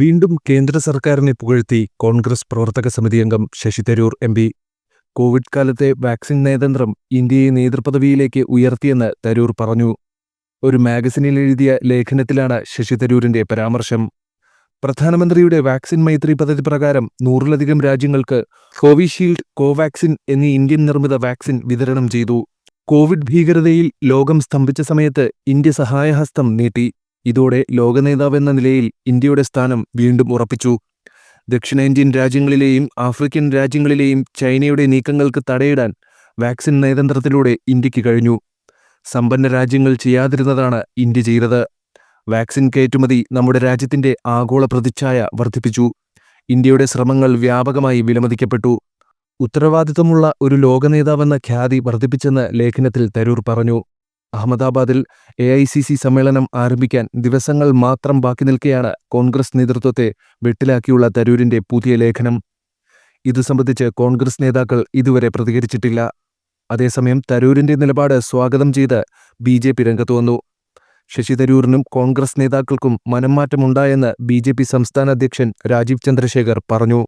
വീണ്ടും കേന്ദ്ര സർക്കാരിനെ പുകഴ്ത്തി കോൺഗ്രസ് പ്രവർത്തക സമിതി അംഗം Shashi Tharoor M P. Covid കാലത്തെ വാക്സിൻ നയതന്ത്രം ഇന്ത്യയെ നേതൃപദവിയിലേക്ക് ഉയർത്തിയെന്ന് തരൂർ പറഞ്ഞു. ഒരു മാഗസിനിൽ എഴുതിയ ലേഖനത്തിലാണ് ശശി തരൂരിന്റെ പരാമർശം. പ്രധാനമന്ത്രിയുടെ വാക്സിൻ മൈത്രി പദ്ധതി പ്രകാരം നൂറിലധികം രാജ്യങ്ങൾക്ക് കോവിഷീൽഡ് കോവാക്സിൻ എന്നീ ഇന്ത്യൻ നിർമ്മിത വാക്സിൻ വിതരണം ചെയ്തു. കോവിഡ് ഭീകരതയിൽ ലോകം സ്തംഭിച്ച സമയത്ത് ഇന്ത്യ സഹായഹസ്തം നീട്ടി. ഇതോടെ ലോകനേതാവെന്ന നിലയിൽ ഇന്ത്യയുടെ സ്ഥാനം വീണ്ടും ഉറപ്പിച്ചു. ദക്ഷിണേന്ത്യൻ രാജ്യങ്ങളിലെയും ആഫ്രിക്കൻ രാജ്യങ്ങളിലെയും ചൈനയുടെ നീക്കങ്ങൾക്ക് തടയിടാൻ വാക്സിൻ നയതന്ത്രത്തിലൂടെ ഇന്ത്യയ്ക്ക് കഴിഞ്ഞു. സമ്പന്ന രാജ്യങ്ങൾ ചെയ്യാതിരുന്നതാണ് ഇന്ത്യ ചെയ്തത്. വാക്സിൻ കയറ്റുമതി നമ്മുടെ രാജ്യത്തിന്റെ ആഗോള പ്രതിച്ഛായ വർദ്ധിപ്പിച്ചു. ഇന്ത്യയുടെ ശ്രമങ്ങൾ വ്യാപകമായി വിലമതിക്കപ്പെട്ടു. ഉത്തരവാദിത്തമുള്ള ഒരു ലോകനേതാവെന്ന ഖ്യാതി വർദ്ധിപ്പിച്ചെന്ന് ലേഖനത്തിൽ തരൂർ പറഞ്ഞു. അഹമ്മദാബാദിൽ എ ഐ സി സി സമ്മേളനം ആരംഭിക്കാൻ ദിവസങ്ങൾ മാത്രം ബാക്കി നിൽക്കെയാണ് കോൺഗ്രസ് നേതൃത്വത്തെ വെട്ടിലാക്കിയുള്ള തരൂരിന്റെ പുതിയ ലേഖനം. ഇതു സംബന്ധിച്ച് കോൺഗ്രസ് നേതാക്കൾ ഇതുവരെ പ്രതികരിച്ചിട്ടില്ല. അതേസമയം തരൂരിന്റെ നിലപാട് സ്വാഗതം ചെയ്ത് ബി ജെ പി രംഗത്ത് വന്നു. ശശി തരൂരിനും കോൺഗ്രസ് നേതാക്കൾക്കും മനംമാറ്റമുണ്ടായെന്ന് ബി ജെ പി സംസ്ഥാന അധ്യക്ഷൻ രാജീവ് ചന്ദ്രശേഖർ പറഞ്ഞു.